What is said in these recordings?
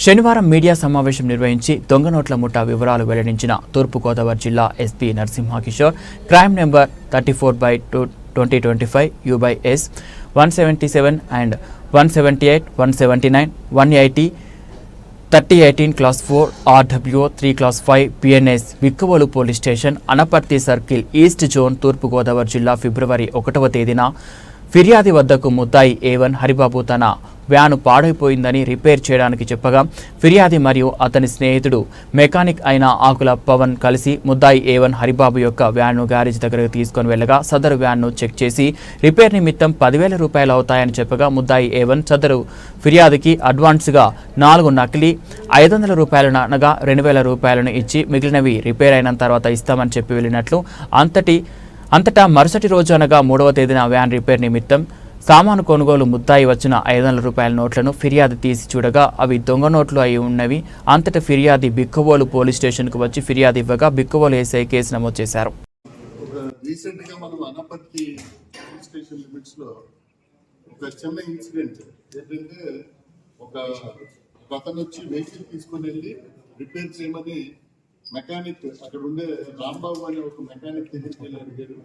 శనివారం మీడియా సమావేశం నిర్వహించి దొంగ నోట్ల ముఠా వివరాలు వెల్లడించిన తూర్పుగోదావరి జిల్లా SP Narasimha Kishore. Crime number thirty four by two twenty twenty five U by S one seventy seven and one seventy eight one seventy nine one eighty thirty eighteen class four RW three class five PNS Vikkavolu police station Anaparthi circle east zone Thoorpu Godavari జిల్లా ఫిబ్రవరి ఒకటవ తేదీన ఫిర్యాది వద్దకు ముద్దాయి A1 Haribabu తన van పాడైపోయిందని repair చేయడానికి చెప్పగా ఫిర్యాది మరియు అతని స్నేహితుడు మెకానిక్ అయిన ఆకుల పవన్ కలిసి ముద్దాయి ఏవన్ హరిబాబు యొక్క వ్యాన్ను గ్యారేజ్ దగ్గరకు తీసుకొని వెళ్ళగా సదరు వ్యాన్ను చెక్ చేసి రిపేర్ నిమిత్తం పదివేల రూపాయలు అవుతాయని చెప్పగా ముద్దాయి ఏవన్ సదరు ఫిర్యాదుకి అడ్వాన్స్గా నాలుగు నకిలీ ఐదు వందల రూపాయలను అనగా రెండు వేల రూపాయలను ఇచ్చి మిగిలినవి రిపేర్ అయిన తర్వాత ఇస్తామని చెప్పి వెళ్ళినట్లు అంతటి అంతటా మరుసటి రోజు అనగా మూడవ తేదీన వ్యాన్ రిపేర్ నిమిత్తం సామాను కొనుగోలు ముద్దాయి వచ్చిన ఐదు వందల రూపాయల నోట్లను ఫిర్యాదు తీసి చూడగా అవి దొంగ నోట్లు అయి ఉన్నవి. అంతటా ఫిర్యాది బిక్కవోలు పోలీస్ స్టేషన్కు వచ్చి ఫిర్యాదు ఇవ్వగా బిక్కవోలు ఏసఐ కేసు నమోదు చేశారు. ఒక చిన్న ఇన్సిడెంట్ ఏంటంటే ఒక అతను వచ్చి వెహికల్ తీసుకొని వెళ్ళి రిపేర్ చేయమని మెకానిక్ అక్కడ ఉండే రాంబాబు అనే ఒక మెకానిక్ దగ్గరికి వెళ్ళి అడిగారు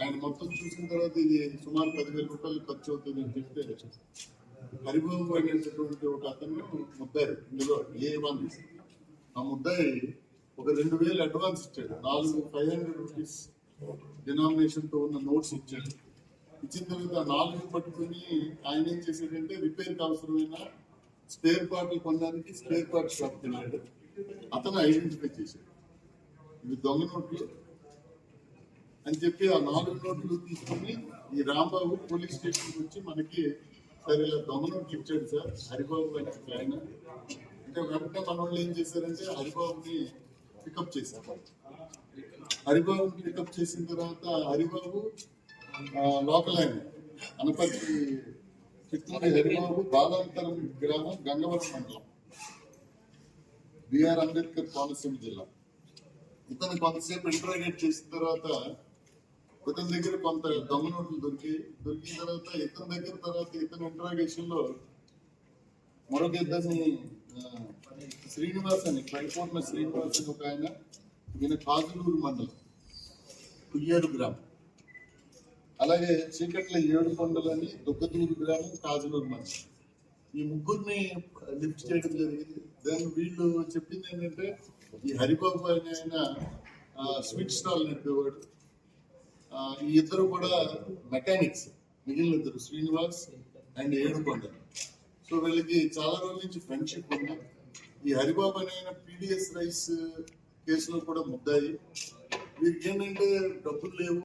ఆయన మొత్తం చూసిన తర్వాత ఇది సుమారు పదివేల రూపాయలు ఖర్చు అవుతుంది అని చెప్తే హరిబాబు అనేటటువంటి ఒక అతను ముద్దాయి ఇందులో ఏ వన్ ఆ ముద్దాయి ఒక రెండు వేలు అడ్వాన్స్ ఇచ్చాడు. నాలుగు ఫైవ్ హండ్రెడ్ రూపీస్ డినామినేషన్తో ఉన్న నోట్స్ ఇచ్చాడు. ఇచ్చిన తర్వాత ఆ నాలుగు పట్టుకుని ఆయన ఏం చేశాడంటే రిపేర్కి అవసరమైన స్పేర్ పార్ట్లు కొనడానికి స్పేర్ పార్ట్ షాప్కి వెళ్ళాడు. అతను ఐడెంటిఫై చేశాడు. ఇవి దొంగ నోట్లు. అని చెప్పి ఆ నాలుగు నోట్లు తీసుకుని ఈ రాంబాబు పోలీస్ స్టేషన్ వచ్చి మనకి సరే ఇలా దొంగ నోట్లు ఇచ్చాడు సార్. హరిబాబు అని ఆయన. అంటే వెంటనే మన వాళ్ళు ఏం చేశారంటే హరిబాబుని పికప్ చేశారు. హరిబాబుని పికప్ చేసిన తర్వాత హరిబాబు లోకల్ ఆయన అనపర్తి చిత్తూరు హరిబాబు బాలాంతరం గ్రామం గంగవరం మండలం. బిఆర్ అంబేద్కర్ కోనసీమ జిల్లా. ఇతను కొంతసేపు ఇంటరాగేట్ చేసిన తర్వాత ఇతని దగ్గర కొంత దొంగ నోట్లు దొరికి దొరికిన తర్వాత ఇతని దగ్గర తర్వాత ఇతని ఇంటరాగేషన్లో మరొక ఇద్దరిని శ్రీనివాస్ అని పరిపూర్ణ శ్రీనివాస్ అని ఒక ఆయన ఈయన కాజులూరు మండలం కుయ్యేరు గ్రామం. అలాగే చీకట్ల ఏడు కొండలని దుగ్గదూరు గ్రామం కాజులూరు మండలం. ఈ ముగ్గురిని లిఫ్ట్ చేయడం జరిగింది. దాని వీళ్ళు చెప్పింది ఏంటంటే ఈ హరిబాబు అనే ఆయన స్వీట్ స్టాల్ నడిపేవాడు ఈ ఇద్దరు కూడా మెకానిక్స్ మిగిలిన ఇద్దరు శ్రీనివాస్ అండ్ ఏడుకొండ. సో వీళ్ళకి చాలా రోజుల నుంచి ఫ్రెండ్షిప్ ఉంది. ఈ హరిబాబు అనే పీడిఎస్ రైస్ కేసులో కూడా ముద్దాయి. వీరికి ఏంటంటే డబ్బులు లేవు.